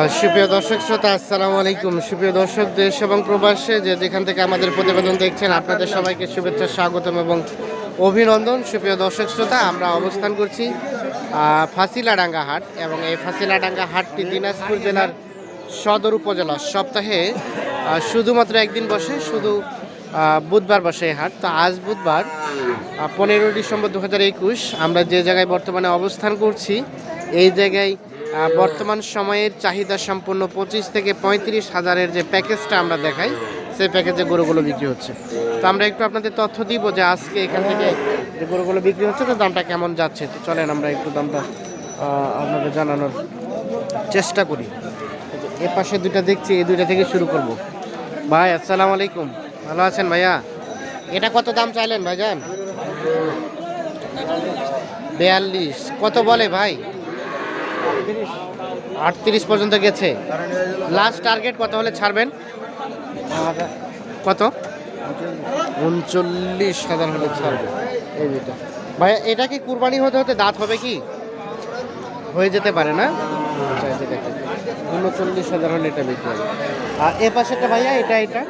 আর সুপ্রিয় দর্শক শ্রোতা, আসসালামু আলাইকুম। সুপ্রিয় দর্শক, দেশ এবং প্রবাসে যে যেখান থেকে আমাদের প্রতিবেদন দেখছেন, আপনাদের সবাইকে শুভেচ্ছা, স্বাগতম এবং অভিনন্দন। সুপ্রিয় দর্শক শ্রোতা, আমরা অবস্থান করছি ফাঁসিলাডাঙ্গা হাট এবং এই ফাঁসিলাডাঙ্গা হাটটি দিনাজপুর জেলার সদর উপজেলা সপ্তাহে শুধুমাত্র একদিন বসে, শুধু বুধবার বসে এই হাট। তো আজ বুধবার পনেরোই ডিসেম্বর দু হাজার একুশ, আমরা যে জায়গায় বর্তমানে অবস্থান করছি, এই জায়গায় বর্তমান সময়ের চাহিদা সম্পূর্ণ পঁচিশ থেকে পঁয়ত্রিশ হাজারের যে প্যাকেজটা আমরা দেখাই, সেই প্যাকেজে গরুগুলো বিক্রি হচ্ছে। তো আমরা একটু আপনাদের তথ্য দিব যে আজকে এখান থেকে যে গরুগুলো বিক্রি হচ্ছে, তো দামটা কেমন যাচ্ছে? তো চলেন আমরা একটু দামটা আপনাদের জানানোর চেষ্টা করি। এ পাশে দুইটা দেখছি, এই দুইটা থেকে শুরু করব। ভাই, আসসালামু আলাইকুম। ভালো আছেন ভাইয়া? এটা কত দাম চাইলেন ভাই ভাইজান? বিয়াল্লিশ। কত বলে ভাই? আটত্রিশ? পর্যন্ত গেছে। লাস্ট টার্গেট কত হলে ছাড়বেন? কত? উনচল্লিশ হাজার হলে ছাড়বে। এই দুইটা। ভাইয়া এটা কি কুরবানি হতে হতে দাঁত হবে কি? হয়ে যেতে পারে না? আচ্ছা উনচল্লিশ হাজার হলে এটা বিক্রি হবে। আর এ পাশেটা ভাইয়া এটা এটা?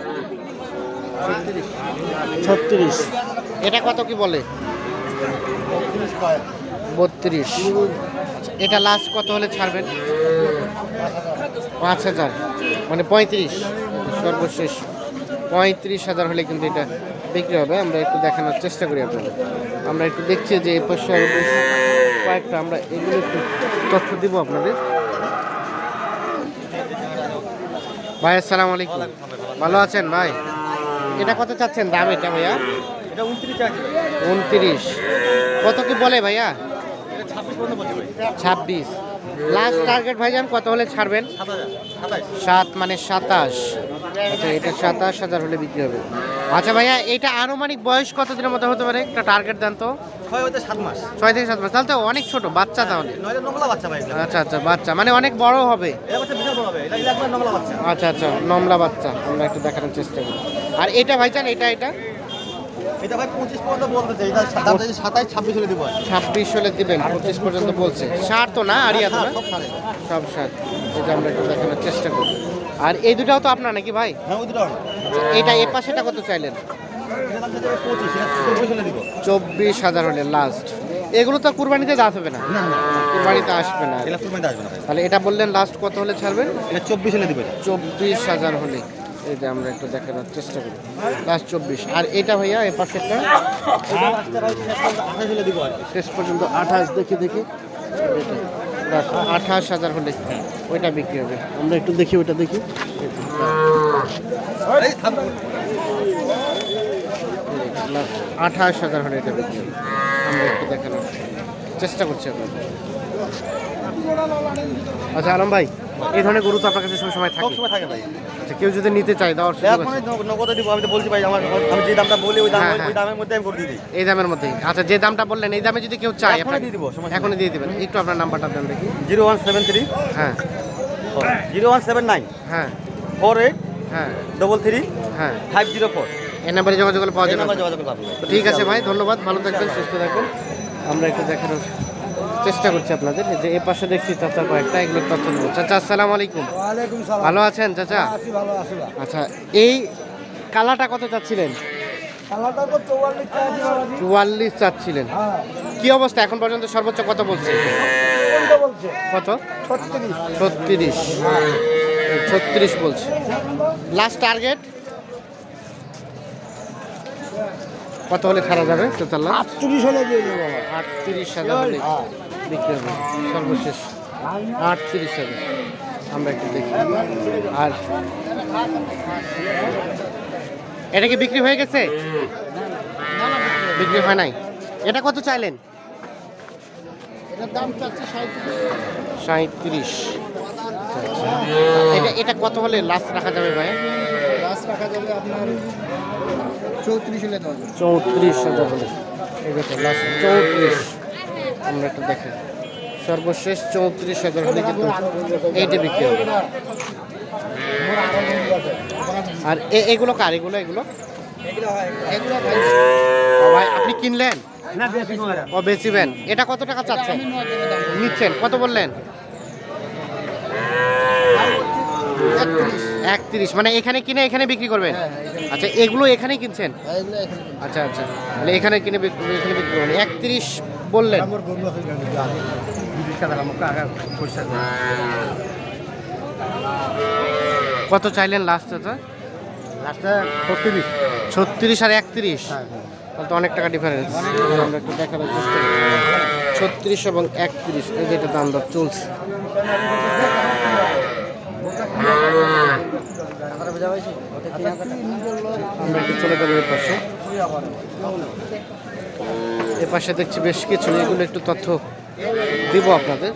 ছত্রিশ। এটা কত কি বলে? বত্রিশ। এটা লাস্ট কত হলে ছাড়বেন? পাঁচ হাজার। মানে পঁয়ত্রিশ। সর্বশেষ পঁয়ত্রিশ হাজার হলে কিন্তু এটা বিক্রি হবে। আমরা একটু দেখানোর চেষ্টা করি আপনাদের। আমরা একটু দেখছি যে এই পাশে আরও কয়েকটা আমরা এগুলো একটু তথ্য দিব আপনাদের। ভাই আসসালামু আলাইকুম। ভালো আছেন ভাই? এটা কত চাচ্ছেন দাম এটা ভাইয়া? এটা উনত্রিশ উনত্রিশ। কত কি বলে ভাইয়া? ছাব্বিশ লাস্ট টার্গেট ভাইজান কত হলে ছাড়বেন? সাত মানে সাতাশ। আচ্ছা এটা সাতাশ হাজার হলে বিক্রি হবে। আচ্ছা ভাইয়া এটা আনুমানিক বয়স কত দিনের মতো হতে পারে? একটা টার্গেট দেন তো। ছয় থেকে সাত মাস। তাহলে তো অনেক ছোট বাচ্চা তাহলে। আচ্ছা আচ্ছা বাচ্চা। মানে অনেক বড় হবে। আচ্ছা আচ্ছা নমলা বাচ্চা। আমরা একটু দেখানোর চেষ্টা করি। আর এটা ভাইজান এটা এটা? এটা ভাই পঁচিশ পর্যন্ত বলতেছে এটা দাম চাইছে সাতাশ ছাব্বিশ হলে দিব আর। ছাব্বিশ হলে দিবেন পঁচিশ পর্যন্ত বলছে। ষাট তো না আরিয়া তো হ্যাঁ, না? সব এটা আমরা একটু দেখানোর চেষ্টা করি। আর এই দুটাও তো আপনার নাকি ভাই? হ্যাঁ ওই এটা এ পাশেটা কত চাইলেন? চব্বিশ হাজার হলে লাস্ট এগুলো তো কুরবানিতে দাঁত হবে না? কুরবানিতে আসবে না। তাহলে এটা বললেন লাস্ট কত হলে ছাড়বেন? এটা চব্বিশ হলে দিবে এটা। চব্বিশ হাজার হলে। এটা আমরা একটু দেখানোর চেষ্টা করি। লাস্ট চব্বিশ। আর এটা ভাইয়া, এ পাশেরটা শেষ পর্যন্ত আঠাশ দেখি দেখি। আঠাশ হাজার হলে ওইটা বিক্রি হবে। আমরা একটু দেখি, ওইটা দেখি। আঠাশ হাজার হলে এটা বিক্রি হবে। আমরা একটু দেখানোর চেষ্টা করছি আপনাদের। আচ্ছা আলম ভাই, এই ধরনের গরু তো আপনার কাছে সবসময় সব থাকে। সময় থাকে ভাই। কেউ যদি নিতে চায় দেওয়ার সুযোগ আছে। নগ- নগদে দিব আমি তো বলছি ভাই আমার আমি যে দামটা বলি ওই দাম হ্যাঁ, ওই হ্যাঁ। দামের মধ্যে আমি করে দিই। এই দামের মধ্যেই। আচ্ছা যে দামটা বললেন এই দামে যদি কেউ চায় এখনই আপনাকে- দিয়ে দিব, সমস্যা নেই। এখনই দিয়ে দিবেন। একটু আপনার নাম্বারটা দেন দেখি। Zero one seven three. হ্যাঁ। Zero one seven nine. হ্যাঁ। Four eight. হ্যাঁ। Double three. হ্যাঁ। Five zero four. এই নাম্বারে যোগাযোগ করলে পাওয়া যাবে। যোগাযোগ তো ঠিক আছে ভাই ধন্যবাদ। ভালো থাকবেন সুস্থ থাকবেন। আমরা একটু দেখানোর চেষ্টা করছি আপনাদের যে এই পাশে দেখছি চাচা কয়েকটা এগুলো তথ্য দেবো চাচা আসসালামু আলাইকুম। ভালো আছেন চাচা? ভাই আচ্ছা এই কালাটা কত চাচ্ছিলেন? চৌয়াল্লিশ চাচ্ছিলেন। হ্যাঁ। কি অবস্থা? এখন পর্যন্ত সর্বোচ্চ কত বলছে? কত ছত্রিশ। ছত্রিশ। ছত্রিশ বলছে। লাস্ট টার্গেট কত হলে ছাড়া যাবে টোটাল আটত্রিশ হলে দিয়ে দেবো। আটত্রিশ হাজার হলে। বিক্রি হবে। সর্বশেষ আটত্রিশ হাজার আমরা একটু দেখি। আর এটা কি বিক্রি হয়ে গেছে? বিক্রি হয় নাই। এটা কত চাইলেন? এটার দাম চাচ্ছে সাঁত্রিশ সাঁত্রিশ এটা এটা কত হলে লাস্ট রাখা যাবে ভাই? গাছ রাখা যাবে আপনার চৌত্রিশ হলে চৌত্রিশ হাজার হলে। লাস্ট চৌত্রিশ। আমরা একটু দেখি সর্বশেষ চৌত্রিশ হাজার হলে কিন্তু এইটা বিক্রি হবে। আর এগুলো কার? এগুলো এগুলো? ভাই আপনি কিনলেন? ও বেচিবেন এটা কত টাকা চাচ্ছেন। নিচ্ছেন। কত বললেন? একত্রিশ। মানে এখানে কিনে এখানে বিক্রি করবেন? হ্যাঁ হ্যাঁ আচ্ছা এগুলো এখানেই কিনছেন? হ্যাঁ, এখানে কিনবো। আচ্ছা আচ্ছা। তাহলে এখানে কিনে এখানে বিক্রি করবেন। একত্রিশ বললেন? কত চাইলেন লাস্ট লাস্টটা ছত্রিশ। ছত্রিশ আর একত্রিশ? হ্যাঁ হ্যাঁ। তাহলে তো অনেক টাকা ডিফারেন্স আমরা একটু দেখানোর চেষ্টা ছত্রিশ এবং একত্রিশ এই যেটা দাম দর চলছে। আমরা একটু চলে যাব এর পাশে। এ পাশে দেখছি বেশ কিছু এগুলো একটু তথ্য দিব আপনাদের।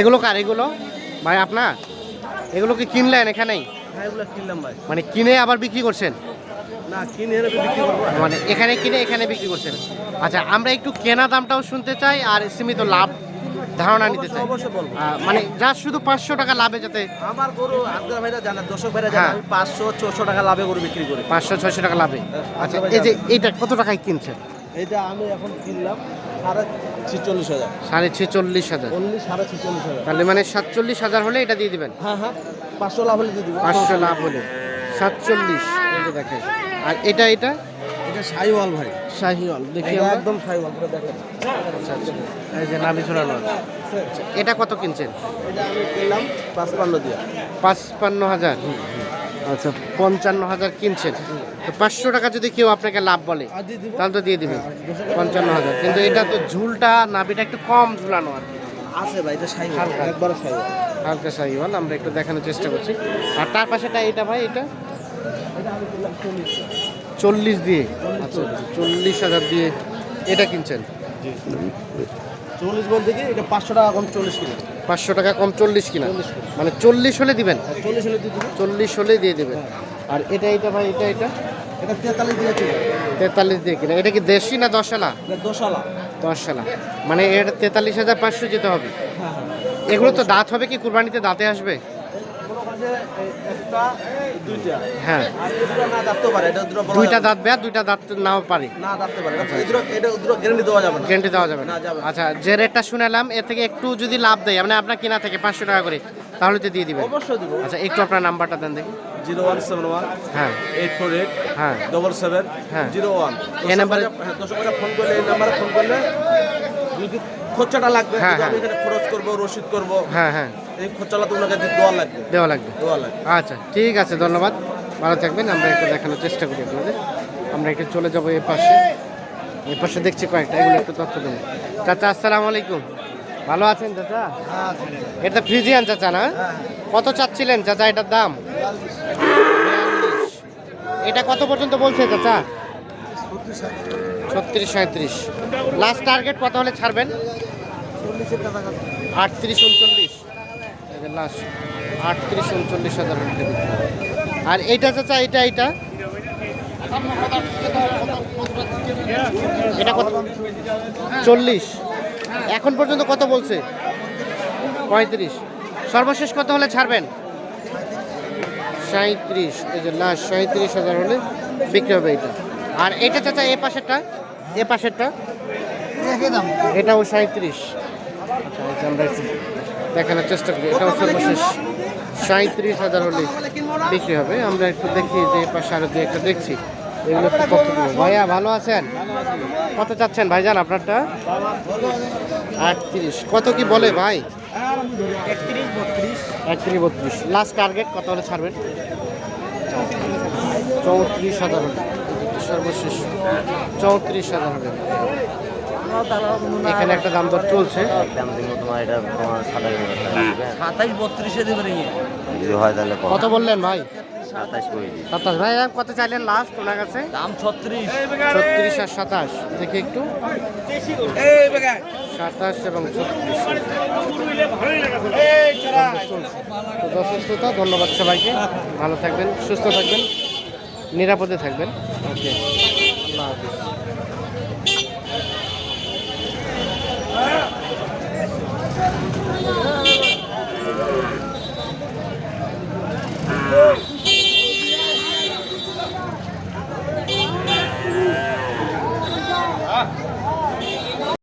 এগুলো কার এগুলো? ভাই আপনার? এগুলো কি কিনলেন এখানেই? হ্যাঁ মানে কিনে আবার বিক্রি করছেন? মানে এখানে কিনে এখানে বিক্রি করছেন। আচ্ছা আমরা একটু কেনা দামটাও শুনতে চাই আর সীমিত লাভ ধারণা নিতে চাই। অবশ্যই বলব। মানে যা শুধু পাঁচশো টাকা লাভে যাতে আমার গরু আজকের ভাইরা জানে দর্শক ভাইরা হ্যাঁ। জানে আমি পাঁচশো ছশো টাকা লাভে গরু বিক্রি করি। পাঁচশো ছশো টাকা লাভে। আচ্ছা এই যে এইটা কত টাকায় কিনছেন? এটা আমি এখন কিনলাম সাড়ে ছিচল্লিশ হাজার। সাড়ে ছেচল্লিশ হাজার। অনলি সাড়ে ছিচল্লিশ হাজার। তাহলে মানে সাতচল্লিশ হাজার হলে এটা দিয়ে দিবেন? হ্যাঁ হ্যাঁ পাঁচশো লাভ হলে দিয়ে পাঁচশো লাভ হলে। সাতচল্লিশ। দেখেন। আর এটা এটা? এটা সাইওয়াল ভাই। শাহিওয়াল দেখি একদম সাইওয়াল পুরো দেখেন। আচ্ছা আচ্ছা। এই যে নাভি ছড়ানো আছে। এটা কত কিনছেন? এটা আমি কিনলাম পাঁচপান্ন দিয়ে। পাঁচপান্ন হাজার। আচ্ছা পঞ্চান্ন হাজার কিনছেন। তো পাঁচশো টাকা যদি কেউ আপনাকে লাভ বলে তাহলে তো দিয়ে দিবেন। পঞ্চান্ন হাজার। কিন্তু এটা তো ঝুলটা নাভিটা একটু কম ঝুলানো আর কি। আছে ভাই এটা হালকা। একবারে সাইওয়াল হালকা সাইওয়াল আমরা একটু দেখানোর চেষ্টা করছি। আর তার পাশেটা এটা ভাই এটা? এটা আমি কিনলাম চল্লিশ চল্লিশ দিয়ে। আচ্ছা চল্লিশ হাজার দিয়ে এটা কিনছেন? চল্লিশ বলতে কি এটা পাঁচশো টাকা কম চল্লিশ কিলো পাঁচশো টাকা কম চল্লিশ কিনা? মানে চল্লিশ হলে দিবেন? চল্লিশ হলে দিয়ে চল্লিশ হলে দিয়ে দেবেন। আর এটা এটা ভাই এটা এটা? এটা তেতাল্লিশ দিয়ে ছিল তেতাল্লিশ দিয়ে কিনা। এটা কি দেশি না দশালা? দশালা। দশালা। মানে এটা তেতাল্লিশ হাজার পাঁচশো যেতে হবে। হ্যাঁ হ্যাঁ। এগুলো তো দাঁত হবে কি? কুরবানিতে দাঁতে আসবে? একটা দুইটা। হ্যাঁ। আর দুটো না দাঁততে পারে এটা দুটো দুইটা দাঁত বেয়া দুইটা দাঁত নাও পারে। না দাঁততে পারে এই এটা দুটো গ্যারান্টি দেওয়া যাবে না। গ্যারান্টি দেওয়া যাবে না। না, যাবে না। আচ্ছা যে রেটটা শুনালাম এর থেকে একটু যদি লাভ দেয় মানে আপনার কিনা থেকে পাঁচশো টাকা করে তাহলে তো দিয়ে দিবেন। অবশ্যই দিব। আচ্ছা একটু আপনার নাম্বারটা দেন দেখি। জিরো ওয়ান সেভেন ওয়ান হ্যাঁ। এইট ফোর এইট হ্যাঁ। ডবল সেভেন হ্যাঁ। Zero one. এই নাম্বারে- হ্যাঁ দশ ফোন করলে এই নাম্বারে ফোন করলে যদি খরচাটা লাগবে হ্যাঁ, আমি হ্যাঁ। এখানে খরচ করব রসিদ করব। হ্যাঁ হ্যাঁ। এই খরচাটা তো ওনাকে দেওয়া লাগবে। দেওয়া লাগবে। দেওয়া লাগবে। আচ্ছা ঠিক আছে ধন্যবাদ। ভালো থাকবেন আমরা একটু দেখানোর চেষ্টা করি আপনাদের। আমরা একটু চলে যাব এ পাশে। এ পাশে দেখছি কয়েকটা এগুলো একটু তথ্য দেবো। চাচা আসসালামু আলাইকুম। ভালো আছেন চাচা? এটা ফ্রিজিয়ান চাচা না? কত চাচ্ছিলেন চাচা এটার দাম? এটা কত পর্যন্ত বলছে চাচা? ছত্রিশ সাঁত্রিশ লাস্ট টার্গেট কত হলে ছাড়বেন? আটত্রিশ উনচল্লিশ। লাস্ট আটত্রিশ উনচল্লিশ হাজার আর এইটা চাচা এইটা এইটা? এটা কত? চল্লিশ। এখন পর্যন্ত কত বলছে? পঁয়ত্রিশ। সর্বশেষ কত হলে ছাড়বেন? সাঁত্রিশ এই যে লাস্ট সাঁত্রিশ হাজার হলে বিক্রি হবে এটা আর এটা চাচা এ পাশেরটা? এ পাশেরটা? এটাও সাঁত্রিশ আমরা দেখানোর চেষ্টা করি। এটাও সর্বশেষ। সাঁত্রিশ হাজার হলে বিক্রি হবে। আমরা একটু দেখি যে পাশে আরও দু একটা দেখছি। এগুলো একটু তথ্য ভাইয়া, ভালো আছেন? কত চাচ্ছেন ভাইজান আপনারটা? আটত্রিশ। কত কি বলে ভাই? একত্রিশ, বত্রিশ। লাস্ট টার্গেট কত হলে ছাড়বেন? চৌত্রিশ হাজার হলে। সর্বশেষ। চৌত্রিশ হাজার হবে। এখানে একটা দাম দর চলছে। সাতাইশ বত্রিশে দেবেন যদি হয় তাহলে কত বললেন ভাই? সাতাশ সাতাশ। ভাই কত চাইলেন লাস্ট ওনার কাছে? দাম ছত্রিশ। ছত্রিশ আর সাতাশ। দেখি একটু। সাতাশ এবং ছত্রিশ। চলছে। তো ধন্যবাদ সবাইকে। ভালো থাকবেন সুস্থ থাকবেন নিরাপদে থাকবেন। ওকে আল্লাহ হাফিজ। Woo!